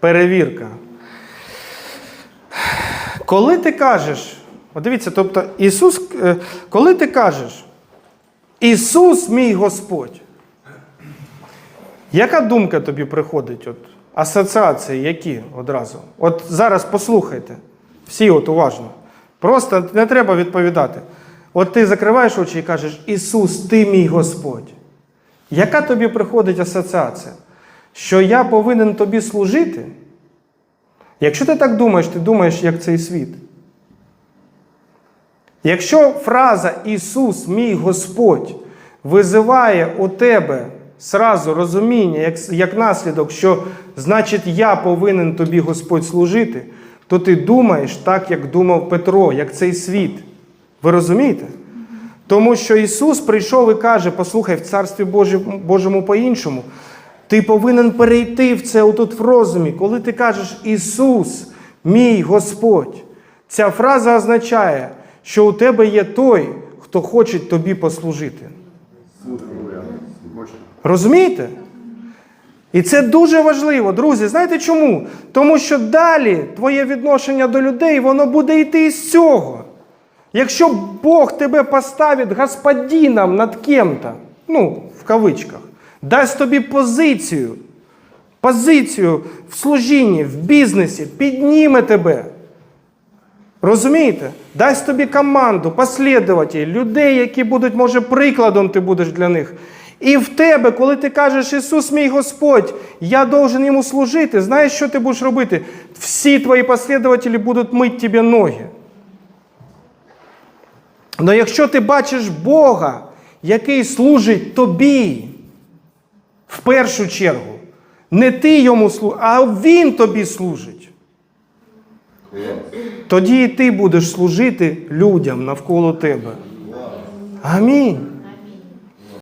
Перевірка. Коли ти кажеш, от дивіться, тобто Ісус, е, коли ти кажеш, Ісус мій Господь, яка думка тобі приходить? От, асоціації які одразу? От зараз послухайте, всі от уважно. Просто не треба відповідати. От ти закриваєш очі і кажеш, Ісус, ти мій Господь. Яка тобі приходить асоціація? Що я повинен тобі служити? Якщо ти так думаєш, ти думаєш, як цей світ. Якщо фраза Ісус, мій Господь, визиває у тебе сразу розуміння, як, як наслідок, що значить я повинен тобі Господь служити, то ти думаєш так, як думав Петро, як цей світ. Ви розумієте? Тому що Ісус прийшов і каже: послухай, в Царстві Божому по-іншому. Ти повинен перейти в це отут в розумі. Коли ти кажеш Ісус, мій Господь, ця фраза означає, що у тебе є той, хто хоче тобі послужити. Розумієте? І це дуже важливо, друзі. Знаєте чому? Тому що далі твоє відношення до людей, воно буде йти із цього. Якщо Бог тебе поставить господином над кем-то, ну, в кавичках, дасть тобі позицію, позицію в служінні, в бізнесі, підніме тебе. Розумієте? Дасть тобі команду, послідователів, людей, які будуть, може, прикладом ти будеш для них. І в тебе, коли ти кажеш, Ісус, мій Господь, я должен йому служити, знаєш, що ти будеш робити? Всі твої послідователі будуть мити тобі ноги. Але якщо ти бачиш Бога, який служить тобі, в першу чергу, не ти йому служиш, а Він тобі служить. Тоді і ти будеш служити людям навколо тебе. Амінь.